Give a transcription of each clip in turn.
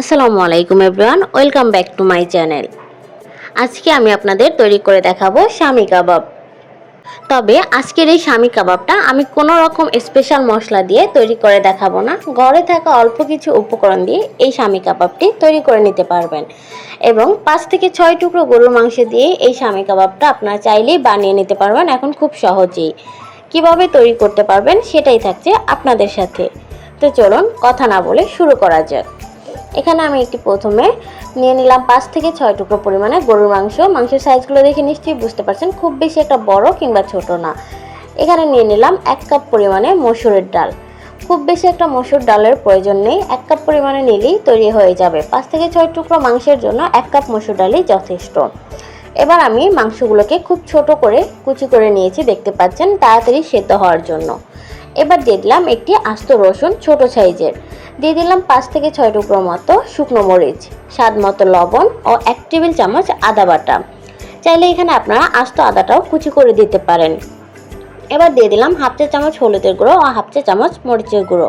আসসালামু আলাইকুম everyone, welcome back to my channel. আজকে আমি আপনাদের তৈরি করে দেখাবো স্বামী কাবাব। তবে আজকের এই স্বামী কাবাবটা আমি কোনো রকম স্পেশাল মশলা দিয়ে তৈরি করে দেখাবো না। ঘরে থাকা অল্প কিছু উপকরণ দিয়ে এই স্বামী কাবাবটি তৈরি করে নিতে পারবেন। এবং পাঁচ থেকে ছয় টুকরো গরুর মাংস দিয়ে এই স্বামী কাবাবটা আপনারা চাইলেই বানিয়ে নিতে পারবেন, এখন খুব সহজেই। কীভাবে তৈরি করতে পারবেন সেটাই থাকছে আপনাদের সাথে। তো চলুন, কথা না বলে শুরু করা যাক। এখানে আমি একটি প্রথমে নিয়ে নিলাম পাঁচ থেকে ছয় টুকরো পরিমাণে গরুর মাংস। মাংসের সাইজগুলো দেখে নিশ্চয়ই বুঝতে পারছেন, খুব বেশি একটা বড় কিংবা ছোট না। এখানে নিয়ে নিলাম এক কাপ পরিমাণে মসুরের ডাল। খুব বেশি একটা মসুর ডালের প্রয়োজন নেই, এক কাপ পরিমাণে নিলেই তৈরি হয়ে যাবে। পাঁচ থেকে ছয় টুকরো মাংসের জন্য এক কাপ মসুর ডালই যথেষ্ট। এবার আমি মাংসগুলোকে খুব ছোট করে কুচি করে নিয়েছি, দেখতে পাচ্ছেন, তাড়াতাড়ি সেদ্ধ হওয়ার জন্য। এবার দিয়ে দিলাম একটি আস্ত রসুন ছোট সাইজের। দিয়ে দিলাম পাঁচ থেকে ছয় টুকরো মতো শুকনো মরিচ, স্বাদ মতো লবণ ও এক টেবিল চামচ আদা বাটা। চাইলে এখানে আপনারা আস্ত আদাটাও কুচি করে দিতে পারেন। এবার দিয়ে দিলাম হাফ চা চামচ হলুদের গুঁড়ো ও হাফ চা চামচ মরিচের গুঁড়ো।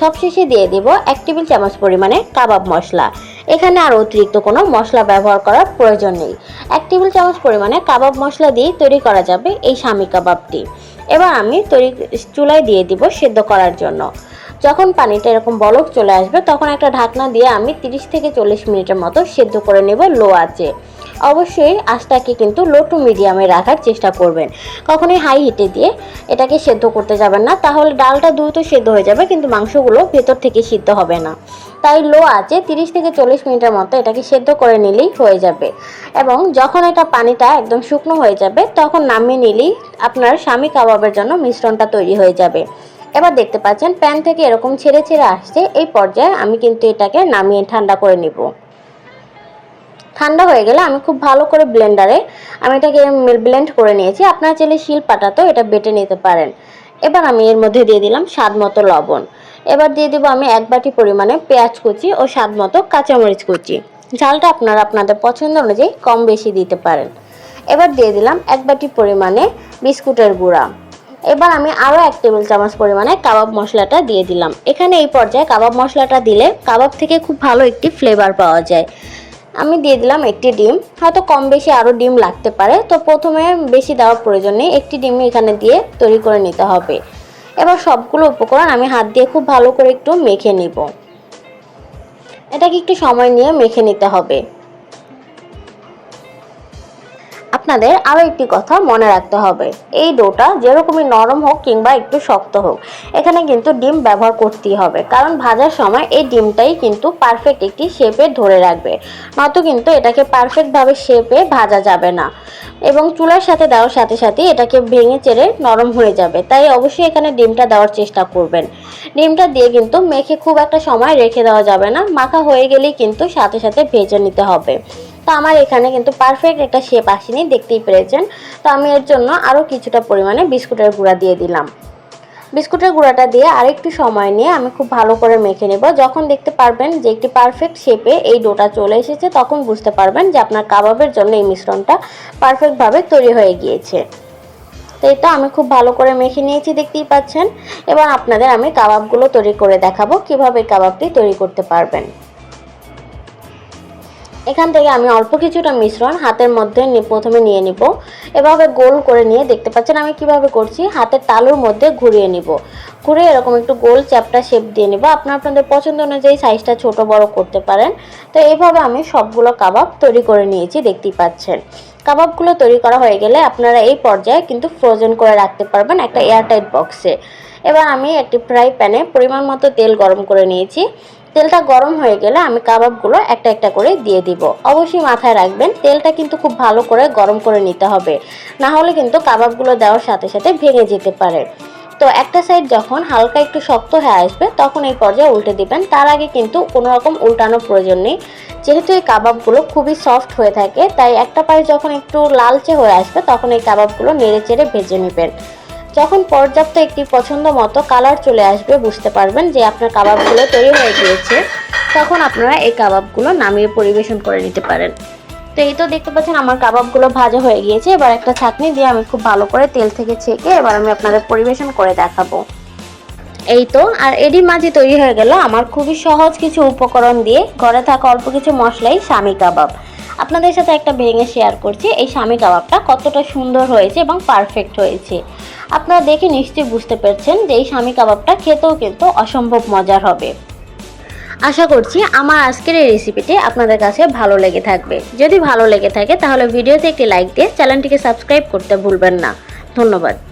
সবশেষে দিয়ে দিব এক টেবিল চামচ পরিমাণে কাবাব মশলা। এখানে আর অতিরিক্ত কোনো মশলা ব্যবহার করার প্রয়োজন নেই। এক টেবিল চামচ পরিমাণে কাবাব মশলা দিয়ে তৈরি করা যাবে এই স্বামী কাবাবটি। এবার আমি তৈরি চুলায় দিয়ে দিব সেদ্ধ করার জন্য। যখন পানিটা এরকম বলক চলে আসবে, তখন একটা ঢাকনা দিয়ে আমি 30 থেকে চল্লিশ মিনিটের মতো সেদ্ধ করে নেব লো আঁচে। অবশ্যই আঁচটাকে কিন্তু লো টু মিডিয়ামে রাখার চেষ্টা করবেন। কখনোই হাই হিটে দিয়ে এটাকে সেদ্ধ করতে যাবেন না, তাহলে ডালটা দ্রুত সেদ্ধ হয়ে যাবে, কিন্তু মাংসগুলো ভেতর থেকে সিদ্ধ হবে না। তাই লো আছে 30 থেকে চল্লিশ মিনিটের মতো এটাকে সেদ্ধ করে নিলেই হয়ে যাবে। এবং যখন এটা পানিটা একদম শুকনো হয়ে যাবে, তখন নামিয়ে নিলেই আপনার স্বামী কাবাবের জন্য মিশ্রণটা তৈরি হয়ে যাবে। এবার দেখতে পাচ্ছেন, প্যান থেকে এরকম ছেড়ে ছেড়ে আসছে। এই পর্যায়ে আমি কিন্তু এটাকে নামিয়ে ঠান্ডা করে নিব। ঠান্ডা হয়ে গেলে আমি খুব ভালো করে ব্লেন্ডারে আমি এটাকে ব্লেন্ড করে নিয়েছি। আপনারা চাইলে শিল পাটাতেও এটা বেটে নিতে পারেন। এবার আমি এর মধ্যে দিয়ে দিলাম স্বাদ মতো লবণ। এবার দিয়ে দিব আমি এক বাটি পরিমাণে পেঁয়াজ কুচি ও স্বাদ মতো কাঁচামরিচ কুচি। ঝালটা আপনারা আপনাদের পছন্দ অনুযায়ী কম বেশি দিতে পারেন। এবার দিয়ে দিলাম এক বাটি পরিমাণে বিস্কুটের গুঁড়া। এবার আমি আরও এক টেবিল চামচ পরিমাণে কাবাব মশলাটা দিয়ে দিলাম। এখানে এই পর্যায়ে কাবাব মশলাটা দিলে কাবাব থেকে খুব ভালো একটি ফ্লেভার পাওয়া যায়। আমি দিয়ে দিলাম একটি ডিম। হয়তো কম বেশি আরও ডিম লাগতে পারে। তো প্রথমে বেশি দেওয়ার প্রয়োজন নেই। একটি ডিম এখানে দিয়ে তৈরি করে নিতে হবে। এবার সবগুলো উপকরণ আমি হাত দিয়ে খুব ভালো করে একটু মেখে নিব। এটাকে একটু সময় নিয়ে মেখে নিতে হবে। আপনাদের আরও একটি কথা মনে রাখতে হবে। এই ডোটা যেরকমই নরম হোক কিংবা একটু শক্ত হোক, এখানে কিন্তু ডিম ব্যবহার করতেই হবে। কারণ ভাজার সময় এই ডিমটাই কিন্তু পারফেক্ট একটি শেপে ধরে রাখবে। নয়তো কিন্তু এটাকে পারফেক্টভাবে শেপে ভাজা যাবে না। এবং চুলার সাথে দেওয়ার সাথে সাথে এটাকে ভেঙে চেড়ে নরম হয়ে যাবে। তাই অবশ্যই এখানে ডিমটা দেওয়ার চেষ্টা করবেন। ডিমটা দিয়ে কিন্তু মেখে খুব একটা সময় রেখে দেওয়া যাবে না। মাখা হয়ে গেলেই কিন্তু সাথে সাথে ভেজে নিতে হবে। তো আমার এখানে কিন্তু পারফেক্ট একটা শেপ আসেনি, দেখতেই পেরেছেন। তো আমি এর জন্য আরও কিছুটা পরিমাণে বিস্কুটের গুঁড়া দিয়ে দিলাম। বিস্কুটের গুঁড়াটা দিয়ে আরেকটু সময় নিয়ে আমি খুব ভালো করে মেখে নেব। যখন দেখতে পারবেন যে একটি পারফেক্ট শেপে এই ডোটা চলে এসেছে, তখন বুঝতে পারবেন যে আপনার কাবাবের জন্য এই মিশ্রণটা পারফেক্টভাবে তৈরি হয়ে গিয়েছে। তো তো আমি খুব ভালো করে মেখে নিয়েছি, দেখতেই পাচ্ছেন। এবার আপনাদের আমি কাবাবগুলো তৈরি করে দেখাবো, কীভাবে কাবাবটি তৈরি করতে পারবেন। এখান থেকে আমি অল্প কিছুটা মিশ্রণ হাতের মধ্যে প্রথমে নিয়ে নিব। এভাবে গোল করে নিয়ে দেখতে পাচ্ছেন আমি কীভাবে করছি, হাতের তালুর মধ্যে ঘুরিয়ে নিব। ঘুরে এরকম একটু গোল চ্যাপটা শেপ দিয়ে নিব। আপনার আপনাদের পছন্দ অনুযায়ী সাইজটা ছোট বড় করতে পারেন। তো এইভাবে আমি সবগুলো কাবাব তৈরি করে নিয়েছি, দেখতেই পাচ্ছেন। কাবাবগুলো তৈরি করা হয়ে গেলে আপনারা এই পর্যায়ে কিন্তু ফ্রোজেন করে রাখতে পারবেন একটা এয়ারটাইট বক্সে এবার আমি একটি ফ্রাই প্যানে পরিমাণ মতো তেল গরম করে নিয়েছি। তেলটা গরম হয়ে গেলে আমি কাবাবগুলো একটা একটা করে দিয়ে দিব। অবশ্যই মাথায় রাখবেন, তেলটা কিন্তু খুব ভালো করে গরম করে নিতে হবে। না হলে কিন্তু কাবাবগুলো দেওয়ার সাথে সাথে ভেঙে যেতে পারে। তো একটা সাইড যখন হালকা একটু শক্ত হয়ে আসবে, তখন এই পর্যায়ে উল্টে দিবেন। তার আগে কিন্তু কোনো রকম উল্টানোর প্রয়োজন নেই। যেহেতু এই কাবাবগুলো খুবই সফট হয়ে থাকে, তাই একটা পায়ে যখন একটু লালচে হয়ে আসবে, তখন এই কাবাবগুলো নেড়ে চেড়ে ভেজে নেবেন। যখন পর্যাপ্ত একটি পছন্দ মতো কালার চলে আসবে, বুঝতে পারবেন যে আপনার কাবাবগুলো তৈরি হয়ে গিয়েছে। তখন আপনারা এই কাবাবগুলো নামিয়ে পরিবেশন করে নিতে পারেন। তো এই তো দেখতে পাচ্ছেন আমার কাবাবগুলো ভাজা হয়ে গিয়েছে। এবার একটা ছাঁকনি দিয়ে আমি খুব ভালো করে তেল থেকে ছেঁকে এবার আমি আপনাদের পরিবেশন করে দেখাবো। এই তো, আর এরই মাঝে তৈরি হয়ে গেল আমার খুবই সহজ কিছু উপকরণ দিয়ে ঘরে থাকা অল্প কিছু মশলাই স্বামী কাবাব। আপনাদের সাথে একটা ভেঙে শেয়ার করছি, এই স্বামী কাবাবটা কতটা সুন্দর হয়েছে এবং পারফেক্ট হয়েছে। আপনারা দেখে নিশ্চয়ই বুঝতে পারছেন যে এই স্বামী কাবাবটা খেতেও কিন্তু অসম্ভব মজার হবে। আশা করছি আমার আজকের এই রেসিপিটি আপনাদের কাছে ভালো লেগে থাকবে। যদি ভালো লেগে থাকে, তাহলে ভিডিওতে একটি লাইক দিয়ে চ্যানেলটিকে সাবস্ক্রাইব করতে ভুলবেন না। ধন্যবাদ।